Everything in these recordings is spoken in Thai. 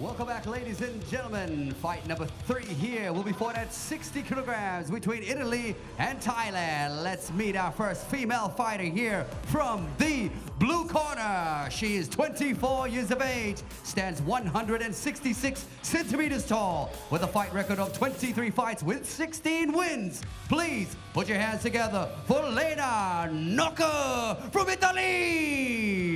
Welcome back, ladies and gentlemen. Fight number three here will be fought at 60 kilograms between Italy and Thailand. Let's meet our first female fighter here from the blue corner. She is 24 years of age, stands 166 centimeters tall, with a fight record of 23 fights with 16 wins. Please put your hands together for Lena Knocker from Italy.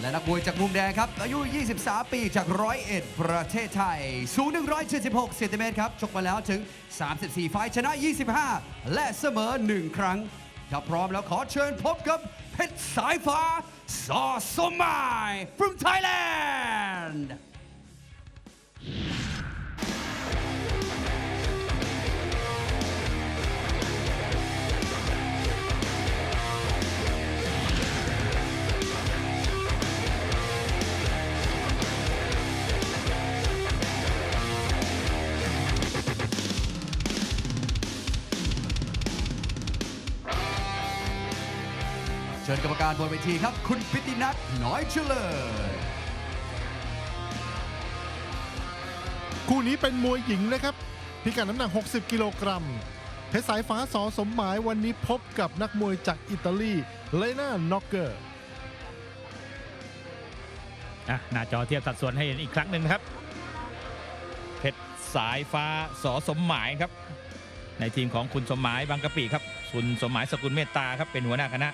และนักมวยจากมุมแดงครับ อายุ 23 ปีจากร้อยเอ็ดประเทศไทย สูง 176เซนติเมตรครับ ชกมาแล้วถึง 34 ไฟชนะ 25 และเสมอ 1 ครั้ง ถ้าพร้อมแล้วขอเชิญพบกับเพชรสายฟ้าซอสมาย from Thailand เชิญกรรมการบนเวทีครับ คุณพิตินัทน้อยเฉลย คู่นี้เป็นมวยหญิงนะครับ พิกัดน้ำหนัก 60 กิโลกรัมเพชรสายฟ้าสอสมหมายวันนี้พบกับนักมวยจากอิตาลีเลนาน็อกเกอร์อะหน้าจอเทียบสัดส่วนให้เห็นอีกครั้งหนึ่งนะครับ เพชรสายฟ้าสอสมหมายครับ ในทีมของคุณสมหมายบางกะปิครับ คุณสมหมายสกุลเมตตาครับเป็นหัวหน้าคณะ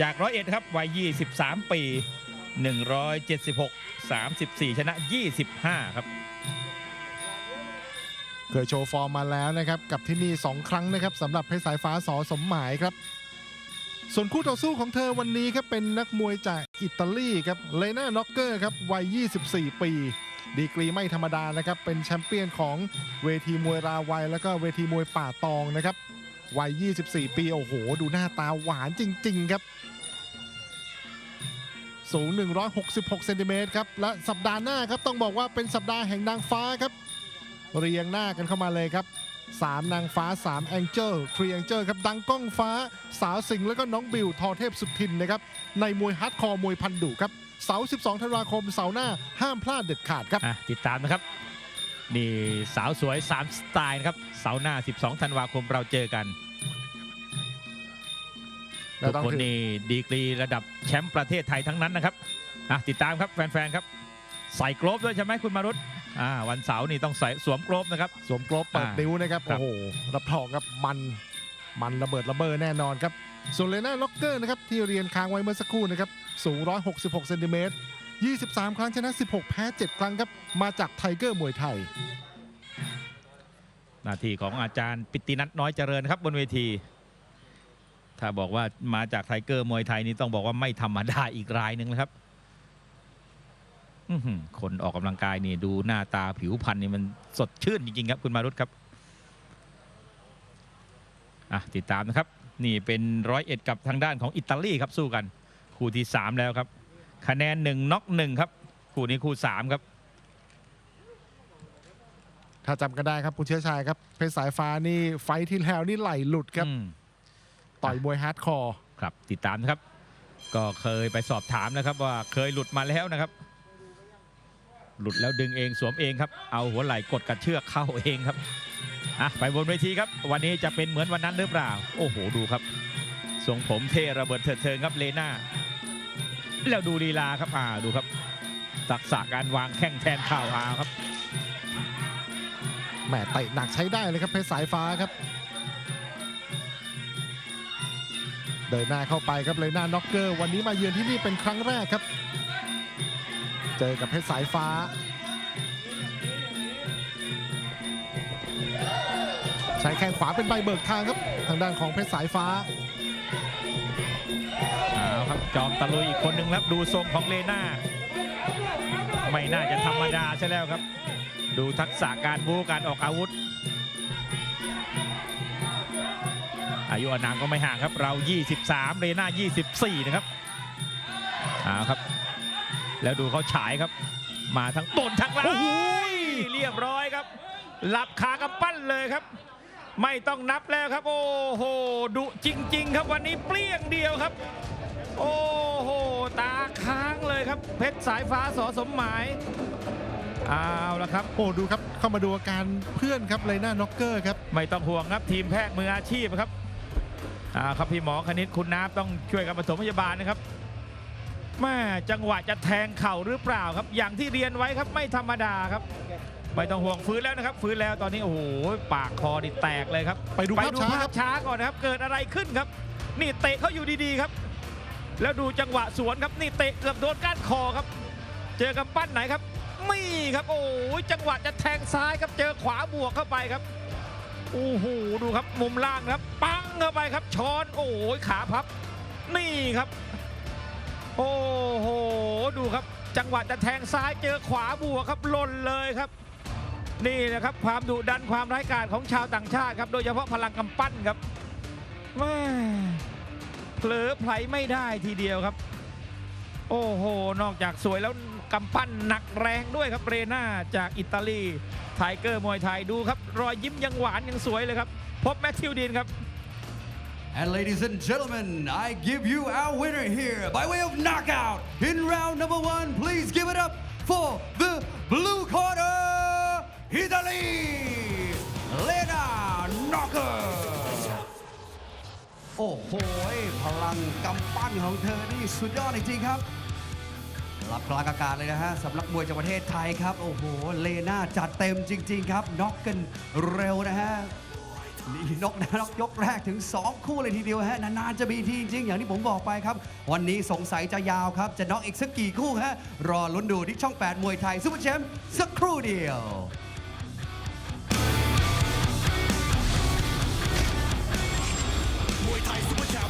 จากร้อยเอ็ดครับวัย 23 ปี 176 34 ชนะ 25 ครับ เคยโชว์ฟอร์มมาแล้วนะครับ กับที่นี่ 2 ครั้งนะครับสำหรับเพชรสายฟ้าสอสมหมายครับ ส่วนคู่ต่อสู้ของเธอวันนี้ครับเป็นนักมวยจากอิตาลีครับเลน่าน็อกเกอร์ครับวัย 24 ปีดีกรีไม่ธรรมดานะครับ เป็นแชมเปี้ยนของเวทีมวยราวัย แล้วก็เวทีมวยป่าตองนะครับ วัย 24 ปี โอ้โห ดูหน้าตาหวานจริง ๆ ครับ สูง 166 เซนติเมตรครับ และสัปดาห์หน้าครับ ต้องบอกว่าเป็นสัปดาห์แห่งนางฟ้าครับ เรียงหน้ากันเข้ามาเลยครับ 3 นางฟ้า 3 แองเจิลทรีแองเจิลครับ ดังก้องฟ้า สาวสิงห์แล้วก็น้องบิว ทอเทพสุทินนะครับ ในมวยฮาร์ดคอร์มวยพันดุครับ เสาร์ 12 ธันวาคม เสาร์หน้า ห้ามพลาดเด็ดขาดครับติดตามนะครับ นี่สาวสวย 3 สไตล์นะครับ เสาร์หน้า 12 ธันวาคมเราเจอกันแล้ทุวกต้องคนถือนี่ดีกรีระดับแชมป์ประเทศไทยทั้งนั้นนะครับอะติดตามครับแฟนๆครับ ใส่กรอบด้วยใช่ไหมคุณมารุตอ่าวันเสาร์นี่ต้องใส่สวมกรอบนะครับ สวมกรอบเปิดอ่านิ้นิ้วนะครับครับ โอ้โห รับรองครับมันมันระเบิดระเบ้อแน่นอนครับส่วนเลน่าล็อกเกอร์นะครับที่เรียนค้างไว้เมื่อสักครู่นะครับสูง 166 เซนติเมตร 23 ครั้งชนะ 16 แพ้ 7 ครั้งครับ มาจากไทเกอร์มวยไทย หน้าที่ของอาจารย์ปิตินัทน้อยเจริญครับบนเวที ถ้าบอกว่ามาจากไทเกอร์มวยไทยนี่ต้องบอกว่าไม่ธรรมดาอีกรายหนึ่งนะครับคนออกกำลังกายนี่ดูหน้าตาผิวพรรณนี่มันสดชื่นจริงๆครับคุณมารุตครับอะติดตามนะครับ นี่เป็นร้อยเอ็ดกับทางด้านของอิตาลีครับสู้กัน คู่ที่ 3 แล้วครับ คะแนนหนึ่งน็อกหนึ่งครับคู่นี้คู่3ครับ ถ้าจำกันได้ครับคุณเชื้อชายครับเพชรสายฟ้านี่ไฟท์ที่แล้วนี่ไหลหลุดครับ อืมต่อยมวยฮาร์ดคอร์ครับติดตามนะครับ ก็เคยไปสอบถามนะครับว่าเคยหลุดมาแล้วนะครับ หลุดแล้วดึงเองสวมเองครับ เอาหัวไหล่กดกับเชือกเข้าเองครับอะไปบนเวทีครับ วันนี้จะเป็นเหมือนวันนั้นหรือเปล่า โอ้โหดูครับทรงผมเทระเบิดเถิดเทิงครับเลน่า แล้วดูลีลาครับอ่าดูครับทักษะการวางแข้งแทนข่าวอาครับแหมเตะหนักใช้ได้เลยครับเพชรสายฟ้าครับ เดินหน้าเข้าไปครับเลยหน้าน็อกเกอร์ วันนี้มาเยือนที่นี่เป็นครั้งแรกครับ เจอกับเพชรสายฟ้าใช้แข้งขวาเป็นใบเบิกทางครับ ทางด้านของเพชรสายฟ้า จอมตะลุยอีกคนหนึ่งครับดูทรงของเลน่า ไม่น่าจะธรรมดาใช่แล้วครับ ดูทักษะการบูการออกอาวุธ อายุอานามก็ไม่ห่างครับ เรา 23เรน่า 24 นะครับเอาครับ แล้วดูเขาฉายครับ มาทั้งต้นทั้งล่างโอ้โหเรียบร้อยครับ หลับขากำปั้นเลยครับไม่ต้องนับแล้วครับ โอ้โหดุจริง ๆ ครับวันนี้เปรี้ยงเดียวครับ โอ้โห ตาค้างเลยครับ เพชรสายฟ้าสอสมหมายเอาละครับ โอ้ดูครับเข้ามาดูอาการเพื่อนครับเลน่าน็อกเกอร์ครับ ไม่ต้องห่วงครับทีมแพทย์มืออาชีพครับอ่าครับพี่หมอคณิตคุณน้ำต้องช่วยกันปฐมพยาบาลนะครับแม่จังหวะจะแทงเข่าหรือเปล่าครับ อย่างที่เรียนไว้ครับไม่ธรรมดาครับไม่ต้องห่วงฟื้นแล้วนะครับ ฟื้นแล้วตอนนี้โอ้โหปากคอนี่แตกเลยครับ ไปดูไปภาพดูช้าภาครัพบช้าก่อนนะครับ เกิดอะไรขึ้นครับ นี่เตะเขาอยู่ดีๆครับ แล้วดูจังหวะสวนครับนี่เตะเกือบโดนก้านคอครับ เจอกำปั้นไหนครับนี่ครับโอ้ยจังหวะจะแทงซ้ายครับเจอขวาบวกเข้าไปครับโอ้โหดูครับมุมล่างครับ ปังเข้าไปครับช้อนโอ้โหขาพับ นี่ครับ โอ้โหดูครับ จังหวะจะแทงซ้ายเจอขวาบวกครับหล่นเลยครับ นี่นะครับความดุดันความร้ายกาจของชาวต่างชาติครับ โดยเฉพาะพลังกำปั้นครับแม่ เผลอไผลไม่ได้ทีเดียวครับ โอ้โห นอกจากสวยแล้วกำปั้นหนักแรงด้วยครับเรน่าจากอิตาลีไทเกอร์มวยไทยดูครับ รอยยิ้มยังหวานยังสวยเลยครับ พบแมทธิวดีนครับ And ladies and gentlemen, I give you our winner here by way of knockout in round number one. Please give it up for the blue corner, Italy, Lena Knocker. โอ้โห พลังกำปั้นของเธอนี่สุดยอดจริงๆครับ รับกลางอากาศเลยนะฮะสำหรับมวยจากประเทศไทยครับ โอ้โห เลน่าจัดเต็มจริง ๆ ครับน็อกกันเร็วนะฮะนี่นกนะนกยกแรกถึง 2 คู่เลยทีเดียวฮะนานๆจะมีทีจริง อย่างที่ผมบอกไปครับ วันนี้สงสัยจะยาวครับ จะน็อกอีกสักกี่คู่ฮะรอลุ้นดูที่ช่อง 8 มวยไทยซุปเปอร์แชมป์สักครู่เดียว ไทยซุปเปอร์แชมป์